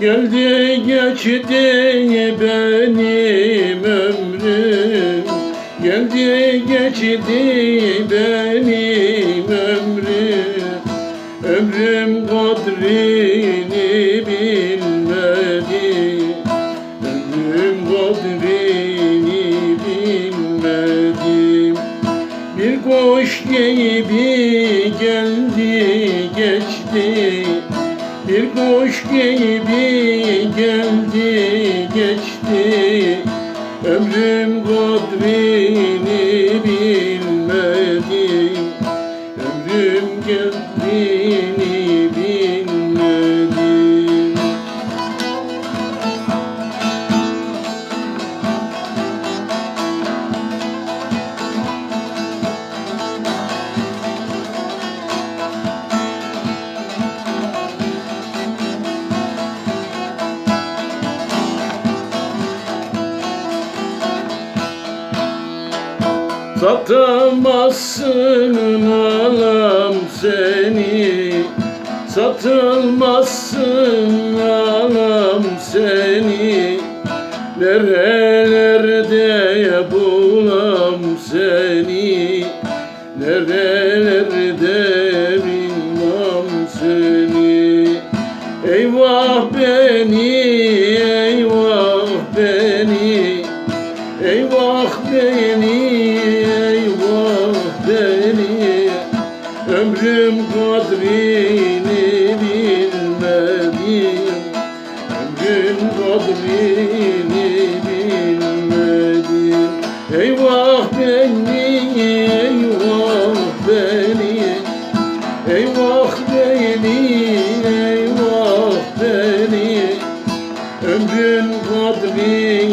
Geldi geçti benim ömrüm. Geldi geçti benim ömrüm. Ömrüm kadrini bilmedi. Ömrüm kadrini bilmedim Bir kuş gibi geldi geçti Bir kuş gibi geldi geçti. Ömrüm kadrini bilmedim Ömrüm kadrini Satamazsın alam seni. Satılmazsın alam seni. Nerelerde Ömrüm kadrini bilmedim Ömrüm kadrini bilmedim Eyvah beni, eyvah beni. Eyvah beni, eyvah beni. Ömrün kadrini